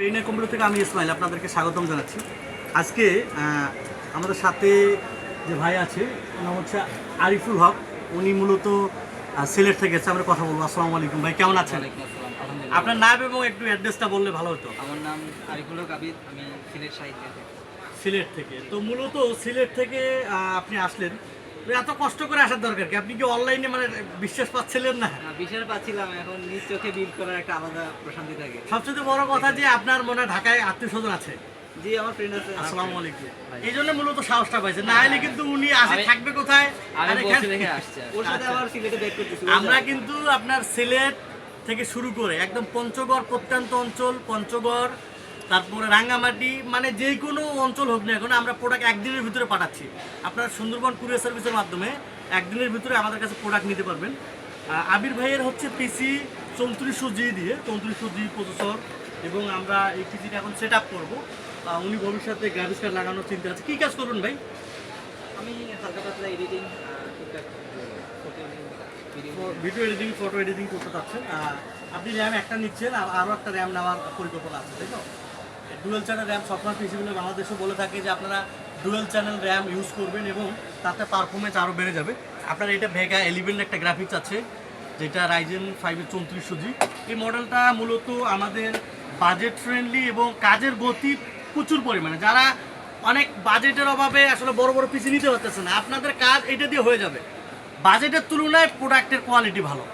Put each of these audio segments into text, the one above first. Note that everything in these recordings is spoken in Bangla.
পেইনের কম্পিউটার থেকে আমি ইসমাইল আপনাদেরকে স্বাগতম জানাচ্ছি। আজকে আমাদের সাথে যে ভাই আছে নাম হচ্ছে আরিফুল হক। উনি মূলত সিলেট থেকে এসেছে আমরা কথা বলব। আসসালামু আলাইকুম ভাই কেমন আছেন? আপনার নাম এবং একটু অ্যাড্রেসটা বললে ভালো হতো। আমার নাম আরিফুল হক আবিদ আমি সিলেট সাহিত্য। সিলেট থেকে। তো মূলত সিলেট থেকে আপনি আসলেন। এত কষ্ট করে আসার দরকার কি? আপনি কি অনলাইনে মানে বিশ্বাস পাচ্ছিলেন না? বিশাল পাচ্ছিলাম এখন নিজ চোখে বিল করার একটা আলাদা প্রশান্তি থাকে। সবচেয়ে বড় কথা যে আপনার মনে ঢাকায় আত্মীয় স্বজন আছে। জি আমার ফ্রেন্ড আছে আসসালামু আলাইকুম। এই জন্য মূলত সাহসটা পাইছে না হলে কিন্তু উনি আসে থাকবে কোথায়? আমি বসে এখানে- রেখে ওর সাথে আবার সিলেটে ব্যাক করতেছি আমরা কিন্তু আপনার সিলেট থেকে শুরু করে একদম পঞ্চগড় প্রত্যন্ত অঞ্চল পঞ্চগড় তারপরে রাঙ্গামাটি মানে যে কোনো অঞ্চল হোক না এখন আমরা প্রোডাক্ট একদিনের ভিতরে পাঠাচ্ছি। আপনার সুন্দরবন কুরিয়ার সার্ভিসের মাধ্যমে একদিনের ভিতরে আমাদের কাছে প্রোডাক্ট নিতে পারবেন। আবির ভাইয়ের হচ্ছে পিসি চৌত্রিশশো জি দিয়ে চৌত্রিশশো জি প্রসেসর এবং আমরা এই পিসিটা এখন সেট আপ করব উনি ভবিষ্যতে গ্রাফিক্স কার্ড লাগানোর চিন্তা আছে। কী কাজ করবেন ভাই? আমি হালকা পাতলা editing video editing photo editing করতে চাচ্ছেন। আপনি র্যাম একটা নিচ্ছেন আর আরও একটা র্যাম নেওয়ার পরিকল্পনা আছে তাই তো? ডুয়েল চ্যানেল র্যাম সফটওয়্যার পিসিগুলো বাংলাদেশও বলে থাকে যে আপনারা ডুয়েল চ্যানেল র্যাম ইউজ করবেন এবং তাতে পারফরমেন্স আরও বেড়ে যাবে। আপনার এটা ভেগা এলিভেন একটা গ্রাফিক্স আছে, যেটা রাইজেন ফাইভের চৌত্রিশশো জি এই মডেলটা মূলত আমাদের বাজেট ফ্রেন্ডলি এবং কাজের গতি প্রচুর পরিমাণে। যারা অনেক বাজেটের অভাবে আসলে বড় বড় পিসি নিতে পারতেছে না, আপনাদের কাজ এটা দিয়ে হয়ে যাবে। বাজেটের তুলনায় প্রোডাক্টের কোয়ালিটি ভালো।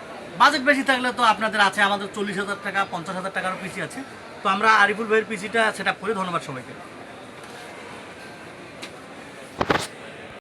বাজেট বেশি থাকলে তো আপনাদের আছে আমাদের চল্লিশ হাজার টাকা, পঞ্চাশ হাজার টাকারও পিসি আছে। তো আমরা আরিফুল ভাইয়ের পিসিটা সেটা করি, ধন্যবাদ সবাইকে।